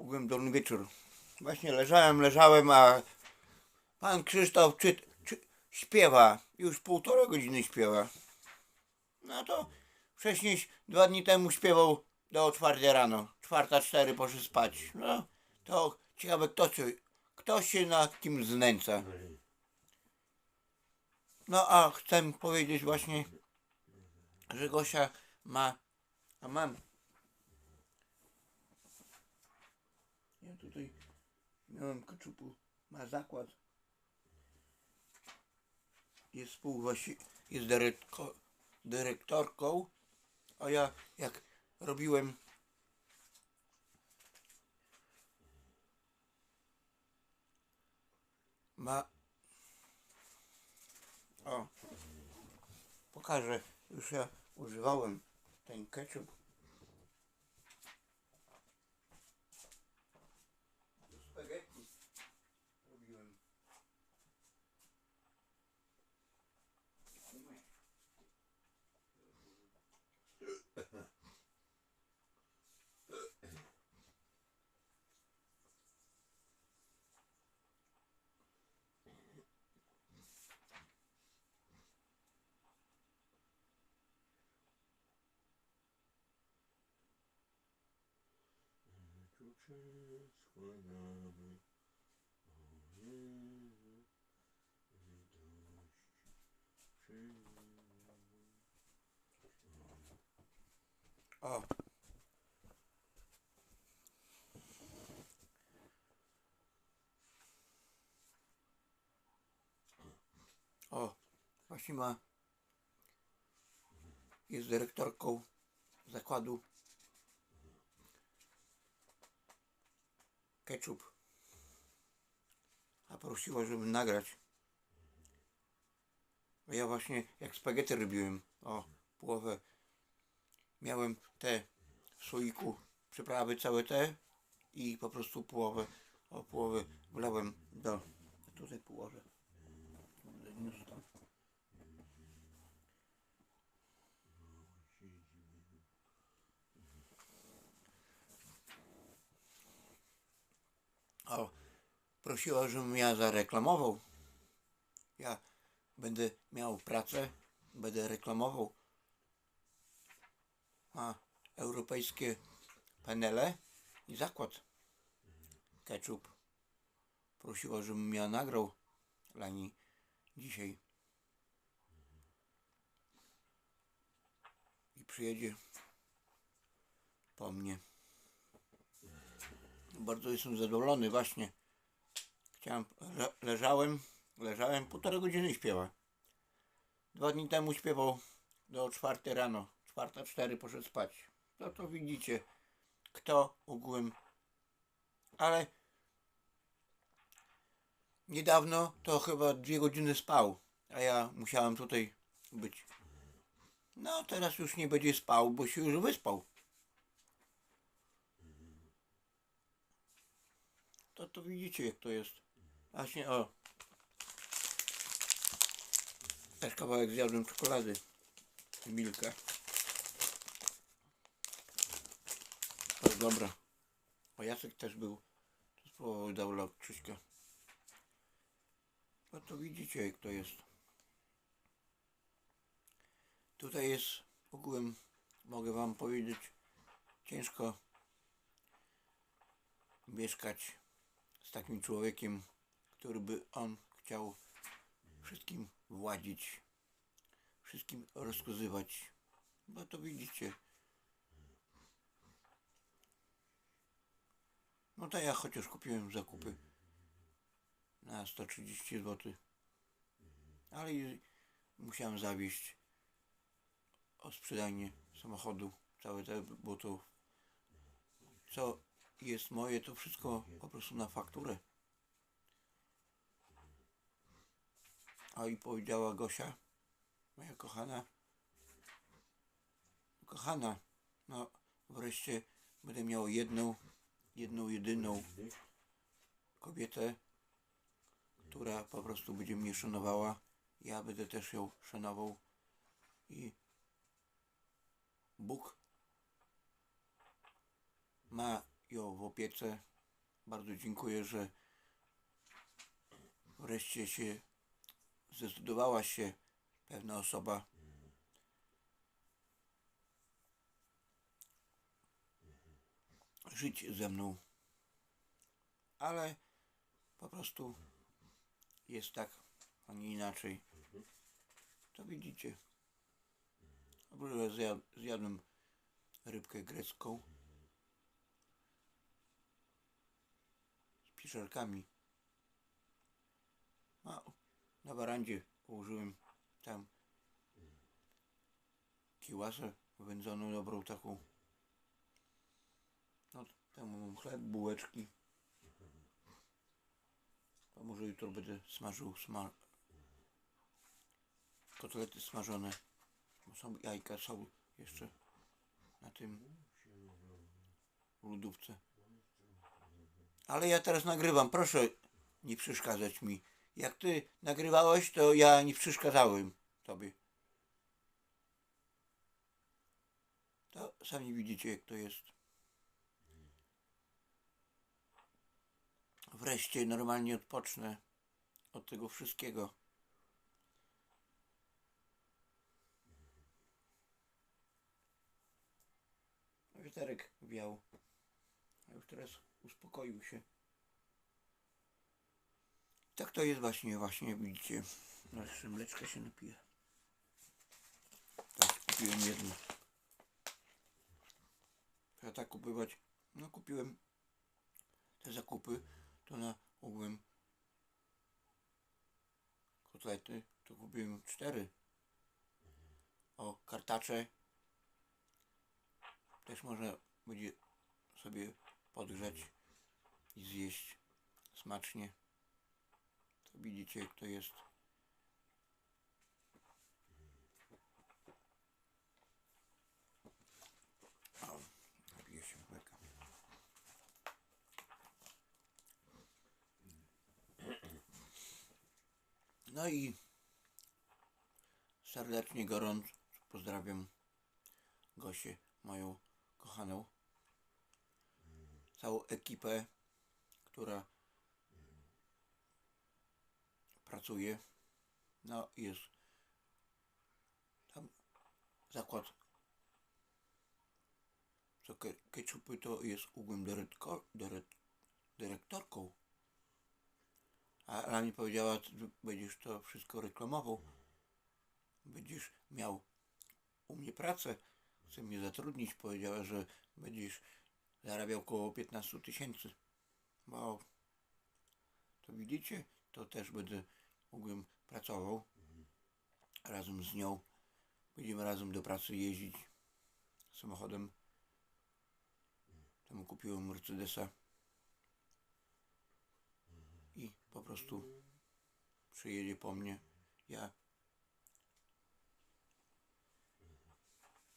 ogółem dobry wieczór. Właśnie leżałem, leżałem, a pan Krzysztof czy, czy, śpiewa. Już półtora godziny śpiewa. No to wcześniej, dwa dni temu śpiewał do czwartej rano. Czwarta, cztery poszedł spać. No to ciekawe kto się, kto się na kim znęca. No a chcę powiedzieć właśnie, że Gosia ma, a mam Ja tutaj miałem kaczupu, ma zakład. Jest współwłaści, jest dyrektko, dyrektorką, a ja jak robiłem ma o pokażę już ja używałem ten ketchup O Jezu. O. O, właśnie ma. Jest dyrektorką zakładu Ketchup. A prosiła, żeby nagrać. A ja właśnie jak spaghetti robiłem. O, połowę miałem te w słoiku przyprawy całe te i po prostu połowę, o połowę wlałem do tutaj położę. Niósł to. O, prosiła, żebym ja zareklamował. Ja będę miał pracę, będę reklamował a europejskie panele i zakład ketchup. Prosiła, żebym ja nagrał dla niej dzisiaj. I przyjedzie po mnie. Bardzo jestem zadowolony właśnie. Chciałem, le, leżałem, leżałem, półtorej godziny śpiewa. Dwa dni temu śpiewał do czwartej rano. Czwarta, cztery poszedł spać. No to widzicie, kto ogółem. Ale niedawno to chyba dwie godziny spał, a ja musiałem tutaj być. No teraz już nie będzie spał, bo się już wyspał. To to widzicie jak to jest. Właśnie o. Też kawałek zjadłem czekolady. Milka. To jest dobra. O Jacek też był. To spróbował dał dla. No to widzicie jak to jest. Tutaj jest ogółem, mogę wam powiedzieć, ciężko mieszkać z takim człowiekiem, który by on chciał wszystkim władzić, wszystkim rozkazywać. Bo to widzicie. No to ja chociaż kupiłem zakupy na 130 zł. Ale musiałem zawieźć o sprzedanie samochodu całe te, bo to co jest moje, to wszystko po prostu na fakturę. A i powiedziała Gosia, moja kochana, kochana, no wreszcie będę miał jedną, jedną, jedyną kobietę, która po prostu będzie mnie szanowała. Ja będę też ją szanował i Bóg ma ją w opiece bardzo dziękuję, że wreszcie się zdecydowała się pewna osoba żyć ze mną. Ale po prostu jest tak, a nie inaczej. To widzicie. Zjadłem rybkę grecką piszarkami. A na barandzie położyłem tam kiłasę wędzoną dobrą taką. No tam mam chleb, bułeczki. A może jutro będę smażył sma... kotlety smażone. Bo są jajka są jeszcze na tym w lodówce. Ale ja teraz nagrywam, proszę nie przeszkadzać mi. Jak ty nagrywałeś, to ja nie przeszkadzałem tobie. To sami widzicie jak to jest. Wreszcie normalnie odpocznę od tego wszystkiego. Wieterek wiał. A już teraz uspokoił się. Tak to jest właśnie, właśnie widzicie. Jeszcze mleczka się napije. Tak, kupiłem jedno. Ja tak kupować. No kupiłem te zakupy, to na ogółem kotlety, to kupiłem cztery. O, kartacze też można będzie sobie podgrzać i zjeść smacznie. To widzicie jak to jest. No i serdecznie gorąco pozdrawiam Gosię, moją kochaną, całą ekipę, która pracuje. No jest tam zakład co ke- to jest dyrektko, dyret, dyrektorką. A ona mi powiedziała, ty będziesz to wszystko reklamował. Będziesz miał u mnie pracę. Chce mnie zatrudnić. Powiedziała, że będziesz zarabiał około 15 tysięcy. Wow. To widzicie? To też będę mógłbym pracował razem z nią. Będziemy razem do pracy jeździć samochodem. Temu kupiłem Mercedesa. I po prostu przyjedzie po mnie. Ja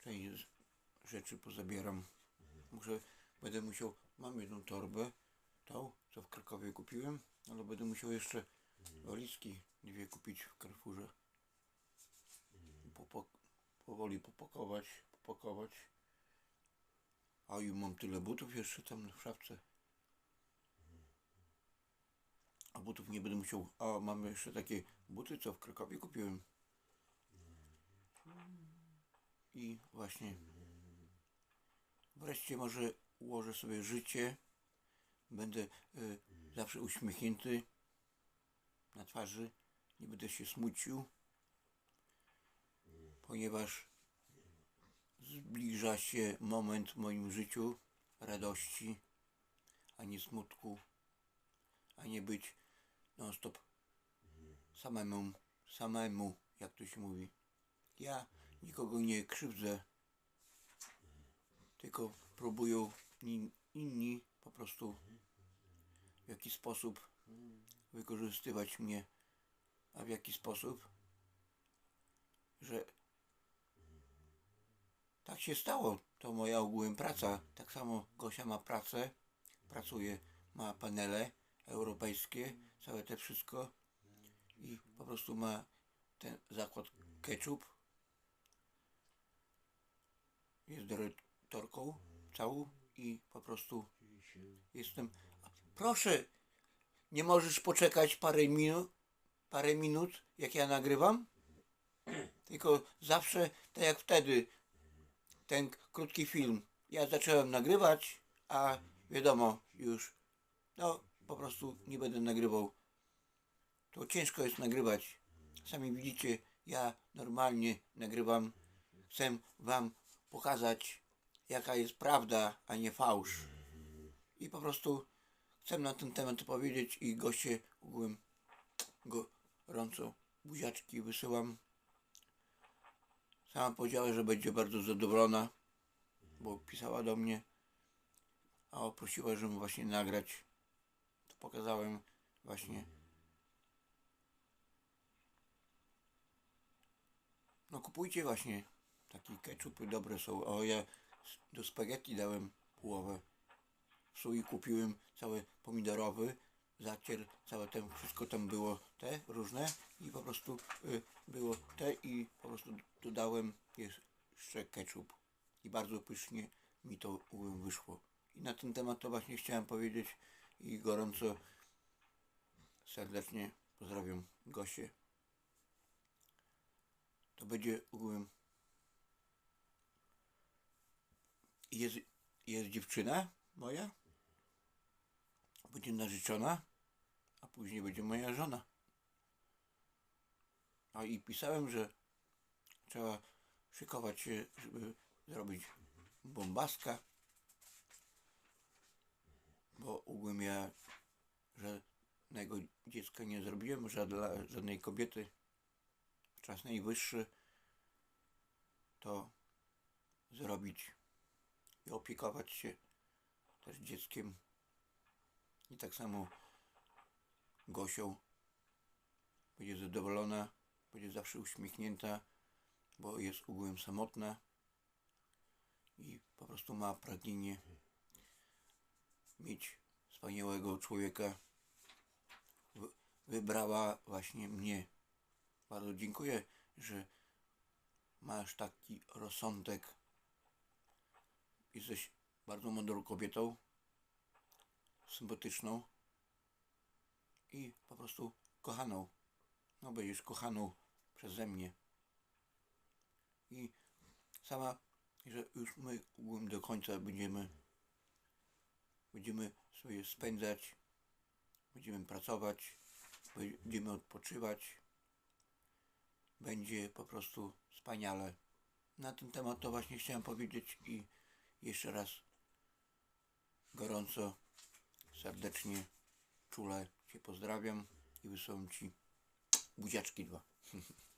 część rzeczy pozabieram. Muszę, będę musiał, mam jedną torbę, tą, co w Krakowie kupiłem, ale będę musiał jeszcze walizki dwie kupić w Carrefourze. Popo, powoli popakować, popakować. A i mam tyle butów jeszcze tam w szafce. A butów nie będę musiał. A mam jeszcze takie buty, co w Krakowie kupiłem. I właśnie wreszcie może ułożę sobie życie. Będę y, zawsze uśmiechnięty na twarzy. Nie będę się smucił, ponieważ zbliża się moment w moim życiu radości, a nie smutku, a nie być non stop samemu, samemu, jak to się mówi. Ja nikogo nie krzywdzę, tylko próbują in, inni po prostu w jakiś sposób wykorzystywać mnie, a w jaki sposób, że tak się stało. To moja ogółem praca. Tak samo Gosia ma pracę, pracuje, ma panele europejskie, całe te wszystko i po prostu ma ten zakład ketchup. Jest dyrektorką całą i po prostu jestem proszę, nie możesz poczekać parę minut, parę minut, jak ja nagrywam? Tylko zawsze, tak jak wtedy, ten krótki film, ja zacząłem nagrywać, a wiadomo, już, no, po prostu nie będę nagrywał. To ciężko jest nagrywać. Sami widzicie, ja normalnie nagrywam. Chcę wam pokazać, jaka jest prawda, a nie fałsz. I po prostu chcę na ten temat powiedzieć i goście ogółem gorąco buziaczki wysyłam. Sama powiedziała, że będzie bardzo zadowolona, bo pisała do mnie, a prosiła, żebym właśnie nagrać. To pokazałem właśnie. No kupujcie właśnie takie ketchupy dobre są. O ja do spaghetti dałem połowę. Sój kupiłem cały pomidorowy, zacier, całe tam, wszystko tam było te różne i po prostu y, było te i po prostu dodałem jeszcze ketchup i bardzo pysznie mi to wyszło. I na ten temat to właśnie chciałem powiedzieć i gorąco serdecznie pozdrawiam goście. To będzie ogółem jest, jest dziewczyna moja, będzie narzeczona, a później będzie moja żona. A i pisałem, że trzeba szykować się, żeby zrobić bombaska, bo ogółem ja żadnego dziecka nie zrobiłem, żadla, żadnej kobiety. Czas najwyższy to zrobić i opiekować się też dzieckiem. I tak samo Gosią będzie zadowolona, będzie zawsze uśmiechnięta, bo jest ogółem samotna i po prostu ma pragnienie mieć wspaniałego człowieka. Wy- Wybrała właśnie mnie. Bardzo dziękuję, że masz taki rozsądek. Jesteś bardzo mądrą kobietą, sympatyczną i po prostu kochaną. No będziesz kochaną przeze mnie. I sama, że już my do końca będziemy będziemy sobie spędzać, będziemy pracować, będziemy odpoczywać. Będzie po prostu wspaniale. Na ten temat to właśnie chciałem powiedzieć i jeszcze raz gorąco, serdecznie, czule Cię pozdrawiam i wysyłam Ci buziaczki dwa.